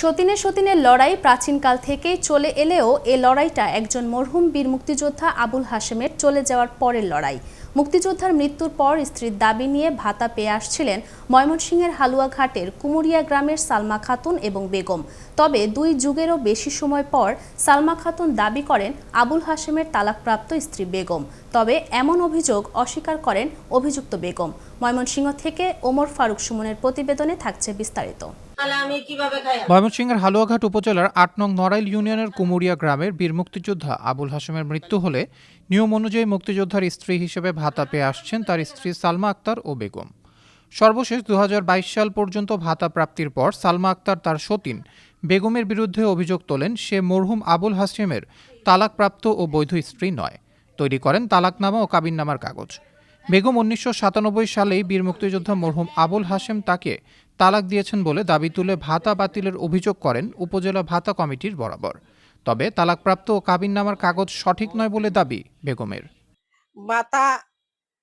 সতীনে সতীনের লড়াই প্রাচীনকাল থেকেই চলে এলেও এ লড়াইটা একজন মরহুম বীর মুক্তিযোদ্ধা আবুল হাশেমের চলে যাওয়ার পরের লড়াই। মুক্তিযোদ্ধার মৃত্যুর পর স্ত্রীর দাবি নিয়ে ভাতা পেয়ে আসছিলেন ময়মনসিংহের হালুয়াঘাটের কুমুরিয়া গ্রামের সালমা খাতুন এবং বেগম। তবে দুই যুগেরও বেশি সময় পর সালমা খাতুন দাবি করেন আবুল হাশেমের তালাকপ্রাপ্ত স্ত্রী বেগম। তবে এমন অভিযোগ অস্বীকার করেন অভিযুক্ত বেগম। ময়মনসিংহ থেকে ওমর ফারুক সুমনের প্রতিবেদনে থাকছে বিস্তারিত। ময়মনসিংহের হালুয়াঘাট উপজেলার আট নং নড়াইল ইউনিয়নের কুমুরিয়া গ্রামের বীর মুক্তিযোদ্ধা আবুল হাসেমের মৃত্যু হলে নিয়ম অনুযায়ী মুক্তিযোদ্ধার স্ত্রী হিসেবে ভাতা পেয়ে আসছেন তার স্ত্রী সালমা আক্তার ও বেগম। সর্বশেষ দু হাজার বাইশ সাল পর্যন্ত ভাতা প্রাপ্তির পর সালমা আক্তার তার সতীন বেগমের বিরুদ্ধে অভিযোগ তোলেন, সে মরহুম আবুল হাসেমের তালাকপ্রাপ্ত ও বৈধ স্ত্রী নয়। তৈরি করেন তালাকনামা ও কাবিননামার কাগজ। বেগম উনিশশো সাতানব্বই সালেই বীর মুক্তিযোদ্ধা মরহুম আবুল হাশেম তাকে তালাক দিয়েছেন বলে দাবি তুলে ভাতা বাতিলের অভিযোগ করেন উপজেলা ভাতা কমিটির বরাবর। তবে তালাকপ্রাপ্ত ও কাবিননামার কাগজ সঠিক নয় বলে দাবি বেগমের। মাতা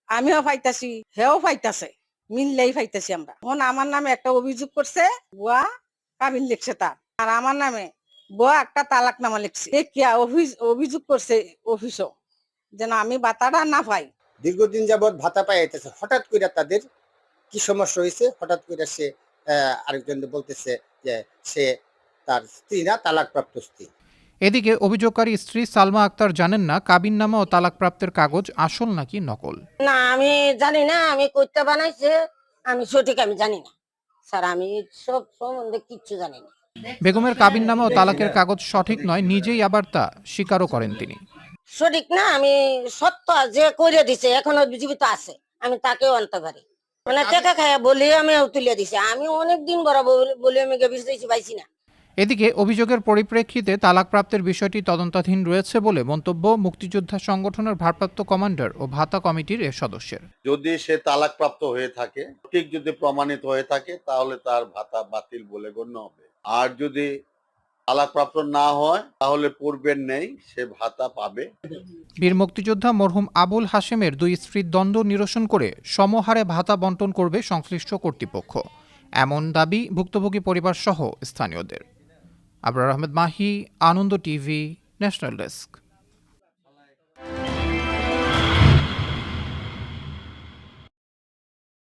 আমিও পাইতাছি, হেও পাইতাছে, মিললেই পাইতাছি আমরা। এখন আমার নামে একটা অভিযোগ করছে, বুয়া কাবিন লিখছে তার। আর আমার নামে বুয়া একটা তালাক নামা লিখছে অভিযোগ করছে অফিসও, যেন আমি বাতাটা না পাই। দীর্ঘদিন যাবৎ ভাতা পাই আইতেছে। হঠাৎ করে তাদের কি সমস্যা হয়েছে হঠাৎ করে সে আহ, আরেকজন বলতেছে যে সে তার স্ত্রী না তালাকপ্রাপ্ত স্ত্রী। এদিকে অভিযোগকারী স্ত্রী সালমা আক্তার জানেন না কাবিননামা ও তালাকপ্রাপ্তের কাগজ আসল নাকি নকল? না আমি জানি না আমি কইতে বানাইছে আমি সঠিক আমি জানি না। স্যার আমি সব সম্বন্ধে কিচ্ছু জানি না। বেগমের কাবিননামা ও তালাকের কাগজ সঠিক নয় নিজেই আবার তা স্বীকারও করেন তিনি। সঠিক না আমি সত্য যে করে দিছে এখনও জীবিত আছে আমি তাকেও আনতে পারি। মানে টাকা খায় বলি আমি তুলে দিছে আমি অনেক দিন বড় বলে আমি গেবিস দিয়েছি পাইছি না। এদিকে অভিযোগের পরিপ্রেক্ষিতে তালাকপ্রাপ্তের বিষয়টি তদন্তাধীন রয়েছে বলে মন্তব্য মুক্তিযোদ্ধা সংগঠনের ভারপ্রাপ্ত কমান্ডার ও ভাতা কমিটির এ সদস্যের। যদি সে তালাকপ্রাপ্ত হয়ে থাকে ঠিক যদি প্রমাণিত হয়ে থাকে তাহলে তার ভাতা বাতিল বলে গণ্য হবে। আর যদি তালাকপ্রাপ্ত না হয়, তাহলে পূর্বের নেই, সে ভাতা পাবে। বীর মুক্তিযোদ্ধা মরহুম আবুল হাশেমের দুই স্ত্রীর দ্বন্দ্ব নিরসন করে সমহারে ভাতা বন্টন করবে সংশ্লিষ্ট কর্তৃপক্ষ। এমন দাবি ভুক্তভোগী পরিবার সহ স্থানীয়দের। Abrar Ahmed Mahi, Ananda TV, national desk.